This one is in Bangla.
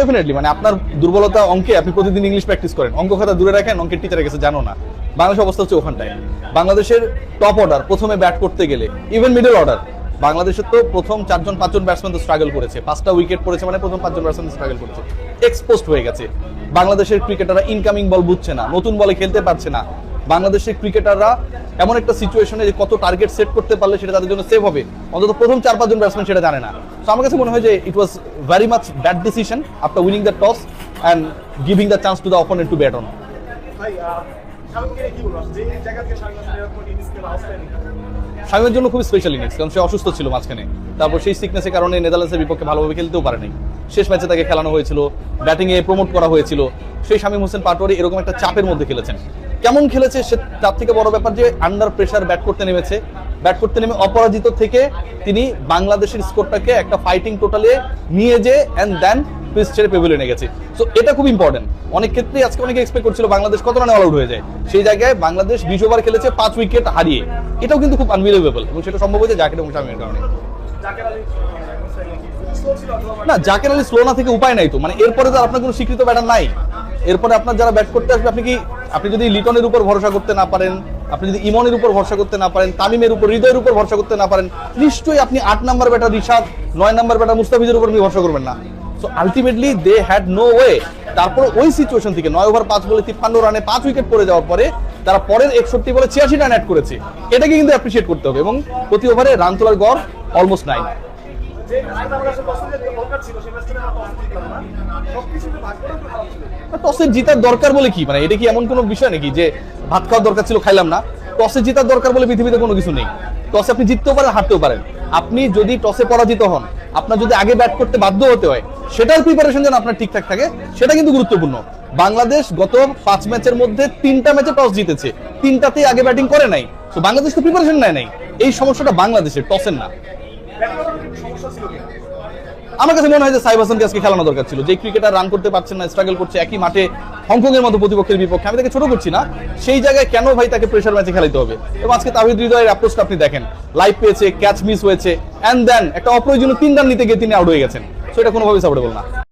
ডেফিনেটলি মানে আপনার দুর্বলতা অঙ্কে আপনি প্রতিদিন ইংলিশ প্র্যাকটিস করেন। অঙ্ক খাতা দূরে রাখেন, অঙ্কের টিচারের কাছে জানো না। বাংলাদেশের অবস্থা হচ্ছে ওখানটায়। বাংলাদেশের টপ অর্ডার প্রথমে ব্যাট করতে গেলে ইভেন মিডল অর্ডার বাংলাদেশের তো প্রথম চারজন, পাঁচজন ব্যাটসম্যান তো স্ট্রাগল করেছে। পাঁচটা উইকেট পড়েছে মানে প্রথম পাঁচজন ব্যাটসম্যান স্ট্রাগল করেছে। এক্সপোস্ট হয়ে গেছে। বাংলাদেশের ক্রিকেটাররা ইনকামিং বল বুঝছে না, নতুন বলে খেলতে পারছে না। বাংলাদেশের ক্রিকেটাররা এমন একটা সিচুয়েশনে যে কত টার্গেট সেট করতে পারলে সেটা তাদের জন্য সেভ হবে। অন্তত প্রথম চার পাঁচজন ব্যাটসম্যান সেটা জানে না। তো আমার কাছে মনে হয় যে it was very much bad decision after winning the toss and giving the chance to the opponent to bat on শামিমের জন্য খুবই স্পেশাল ইনিংস কারণ সে অসুস্থ ছিল মাঝখানে। তারপর সেই সিকনেসের কারণে নেদারল্যান্ডসের বিপক্ষে ভালোভাবে খেলতেও পারেনি। শেষ ম্যাচে তাকে খেলানো হয়েছিল ব্যাটিং এ প্রমোট করা হয়েছিল। সেই শামীম হোসেন পাটোয়ারি এরকম একটা চাপের মধ্যে খেলেছেন। কেমন খেলেছে সে তার থেকে বড় ব্যাপার যে আন্ডার প্রেসার ব্যাট করতে নেমেছে। ব্যাট করতে নেমে অপরাজিত থেকে তিনি বাংলাদেশের স্কোরটাকে একটা ফাইটিং টোটালে নিয়ে যে অ্যান্ড দেন পিস ছেড়ে পেভিলিয়নে গেছে। সো এটা খুব ইম্পর্টেন্ট অনেক ক্ষেত্রেই আজকে অনেকে এক্সপেক্ট করছিল বাংলাদেশ কত রানে অল আউট হয়ে যায়। সেই জায়গায় বাংলাদেশ বিশ ওভার খেলেছে, পাঁচ উইকেট হারিয়ে। এটাও কিন্তু খুব আনবিলিভেবল এবং সেটা সম্ভব হয়েছে জাকের এবং শামীমের কারণে। না জাকের আলী স্লো না থেকে উপায় নাই তো। মানে এরপরে তো আপনার কোনো স্বীকৃত ব্যাটার নাই। এরপরে আপনার যারা ব্যাট করতে আসবে আপনি কি আপনি যদি লিটনের উপর ভরসা করতে না পারেন আপনি যদি ইমনের উপর ভরসা করতে না পারেন তামিমের উপর হৃদয়ের উপর ভরসা করতে না পারেন নিশ্চয়ই আপনি আট নাম্বার ব্যাটার রিশাদ নয় নাম্বার ব্যাটার মুস্তাফিজের উপর আপনি ভরসা করবেন না। So ultimately they had no way তারপর ওই সিচুয়েশন থেকে নয় ওভার পাঁচ বলে তিপ্পান্ন রানে পাঁচ উইকেট পড়ে যাওয়ার পরে তারা পরের একষট্টি বলে ছিয়াশি রান অ্যাড করেছে। এটাকে কিন্তু অ্যাপ্রিসিয়েট করতে হবে এবং প্রতি ওভারে রান তোলার গড় অলমোস্ট নাইন যে আরেকটা আমার কাছে পছন্দের দরকার ছিল সেই ম্যাচটা আমরা টস জিতলাম না সবকিছুতে ভাগ করে একটু খারাপ ছিল টসে জিতার দরকার বলে কি? মানে এটা কি এমন কোনো বিষয় নাকি যে ভাত খাওয়ার দরকার ছিল, খাইলাম না? টসে জিতার দরকার বলে পৃথিবীতে কোনো কিছু নেই। টসে আপনি জিততেও পারেন, হারতেও পারেন। আপনি যদি টসে পরাজিত হন, আপনার যদি আগে ব্যাট করতে বাধ্য হতে হয়, সেটার প্রিপারেশন যেন আপনার ঠিকঠাক থাকে সেটা কিন্তু গুরুত্বপূর্ণ। বাংলাদেশ গত পাঁচ ম্যাচের মধ্যে তিনটা ম্যাচে টস জিতেছে। তিনটাতেই আগে ব্যাটিং করে নাই। তো বাংলাদেশ তো প্রিপারেশন নেয় নাই। এই সমস্যাটা বাংলাদেশের, টসের না। আমার কাছে মনে হয় যে সাইব হাসানকে আজকে খেলানো দরকার ছিল। যে ক্রিকেটার রান করতে পারছেন না স্ট্রাগল করছে, একই মাঠে হংকং এর মতো প্রতিপক্ষের বিপক্ষে। আমি তাকে ছোট করছি না। সেই জায়গায় কেন ভাই তাকে প্রেশার ম্যাচে খেলাইতে হবে? এবং আজকে তাহিদ হৃদয়ের অ্যাপ্রোচটা আপনি দেখেন। লাইভ পেয়েছে ক্যাচ মিস হয়েছে অ্যান্ড দেন একটা অপ্রয়োজনীয় তিন রান নিতে গিয়ে তিনি আউট হয়ে গেছেন। সেটা কোনোভাবেই সাপোর্টেবল না।